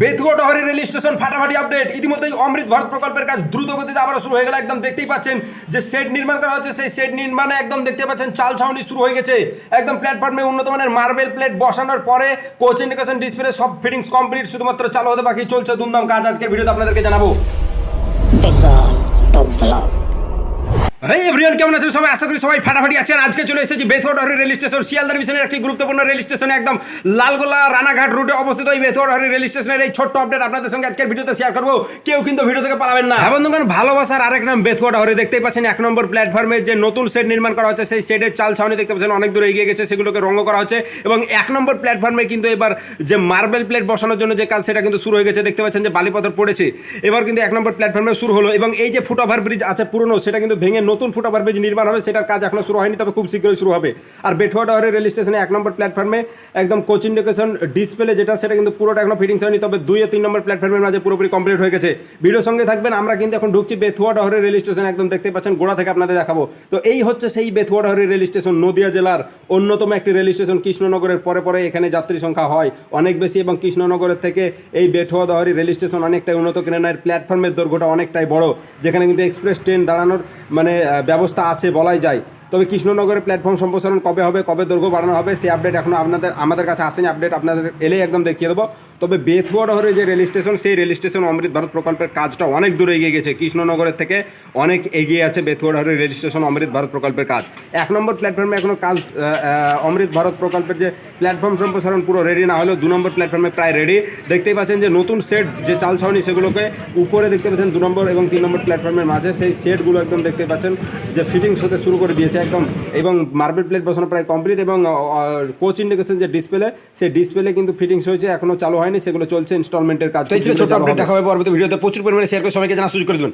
Bethua Dahari rail station ফাটাফাটি update. ইতিমধ্যেই অমৃত ভারত প্রকল্পের কাজ দ্রুত গতিতে আবার শুরু হয়ে গেল। একদম দেখতেই পাচ্ছেন যে শেড নির্মাণ করা হচ্ছে, সেই শেড নির্মাণে একদম দেখতে পাচ্ছেন চাল ছাউনি শুরু হয়ে গেছে। একদম প্ল্যাটফর্মে উন্নত মানের মার্বেল প্লেট বসানোর পরে কোচ ইন্ডিকেশন ডিসপ্লে সব ফিটিংস কমপ্লিট শুধুমাত্র চালু হতে বাকি চলছে দুমদাম কাজ। আজকের ভিডিওতে আপনাদেরকে জানাব। Top এভরিওয়ান কেমন আছেন সবাই? আশা করি সবাই ফাটাফাটি আছেন। আজকে চলে এসেছি বেথুয়াডহরি রেল স্টেশন, শিয়ালদার মিশনের একটি গুরুত্বপূর্ণ রেল স্টেশনে, একদম লালগোলা রানাঘাট রুটে অবস্থিত এই বেথুয়াডহরি রেল স্টেশনের এই ছোট্ট আপডেট আপনাদের সঙ্গে আজকের ভিডিওতে শেয়ার করব। কেউ কিন্তু ভিডিও থেকে পালাবেন না। হ্যাঁ বন্ধুগণ, ভালোবাসার আরেক নাম বেথুয়াডহরি। দেখতেই পাচ্ছেন এক নম্বর প্ল্যাটফর্মে যে নতুন সেট নির্মাণ করা হচ্ছে, সেই সেটের চাল ছাউনি দেখতে পাচ্ছেন, অনেক দূরে এগিয়ে গেছে, সেগুলোকে রঙ করা হচ্ছে। এবং এক নম্বর প্ল্যাটফর্মে কিন্তু এবার যে মার্বেল প্লেট বসানোর জন্য যে কাজ, সেটা কিন্তু শুরু হয়ে গেছে। দেখতে পাচ্ছেন যে বালিপথর পড়েছে। এবার কিন্তু এক নম্বর প্ল্যাটফর্মে শুরু হলো। এবং এই যে ফুট ওভার ব্রিজ আছে পুরনো, সেটা কিন্তু ভেঙে নতুন ফুট ওভার ব্রিজ নির্মাণ হবে, সেটার কাজ এখনও শুরু হয়নি, তবে খুব শীঘ্রই শুরু হবে। আর বেঠুয়া টাওয়ারের রেল স্টেশনে এক নম্বর প্ল্যাটফর্মে একদম কোচ ইন্ডিকেশন ডিসপ্লে যেটা, সেটা কিন্তু পুরোটা এখনও ফিটিংস হয়নি, তবে দুই ও তিন নম্বর প্ল্যাটফর্মের মাঝে পুরোপুরি কমপ্লিট হয়ে গেছে। ভিডিওর সঙ্গে থাকবেন, আমরা কিন্তু এখন ঢুকছি বেথুয়া টাওয়ারের রেল স্টেশন, একদম দেখতে পাচ্ছেন গোড়া থেকে আপনাদের দেখাবো। তো এই হচ্ছে সেই বেথুয়া টাওয়ারের রেল স্টেশন, নদিয়া জেলার অন্যতম একটি রেল স্টেশন, কৃষ্ণনগরের পরে পরে এখানে যাত্রী সংখ্যা হয় অনেক বেশি, এবং কৃষ্ণনগরের থেকে এই বেঠুয়া দহরি রেল স্টেশন অনেকটাই উন্নত কেনার প্ল্যাটফর্মের দৈর্ঘ্যটা অনেকটাই বড়, যেখানে কিন্তু এক্সপ্রেস ট্রেন দাঁড়ানোর মানে ব্যবস্থা আছে বলাই যায়। তবে কৃষ্ণনগরের প্ল্যাটফর্ম সম্প্রসারণ কবে হবে, কবে দৈর্ঘ্য বাড়ানো হবে, সেই আপডেট এখনও আপনাদের আমাদের কাছে আসেনি আপডেট আপনাদের এলেই একদম দেখিয়ে দেবো। তবে বেথুয়া ডহরে যে রেল স্টেশন, সেই রেল স্টেশন অমৃত ভারত প্রকল্পের কাজটা অনেক দূরে এগিয়ে গেছে। কৃষ্ণনগরের থেকে অনেক এগিয়ে আছে বেথুয়া ডহরের রেল স্টেশন, অমৃত ভারত প্রকল্পের কাজ। এক নম্বর প্ল্যাটফর্মে এখনও কাজ অমৃত ভারত প্রকল্পের যে প্ল্যাটফর্ম সম্প্রসারণ পুরো রেডি না হলেও দু নম্বর প্ল্যাটফর্মে প্রায় রেডি দেখতেই পাচ্ছেন যে নতুন সেট যে চাল ছাউনি সেগুলোকে উপরে দেখতে পাচ্ছেন দু নম্বর এবং তিন নম্বর প্ল্যাটফর্মের মাঝে, সেই সেটগুলো একদম দেখতে পাচ্ছেন যে ফিটিংস হতে শুরু করে দিয়েছে একদম। এবং মার্বেল প্লেট বসানো প্রায় কমপ্লিট এবং কোচ ইন্ডিকেশন যে ডিসপ্লে সেই ডিসপ্লে কিন্তু ফিটিংস হয়েছে এখনও চালু হয়নি সেগুলো চলছে ইনস্টলমেন্টের কাজ তো এই ছিল ছোট আপডেট দেখা হবে পরবর্তী ভিডিওতে। প্রচুর পরিমাণে শেয়ার করে সবাইকে জানা সুযোগ করে দেবেন।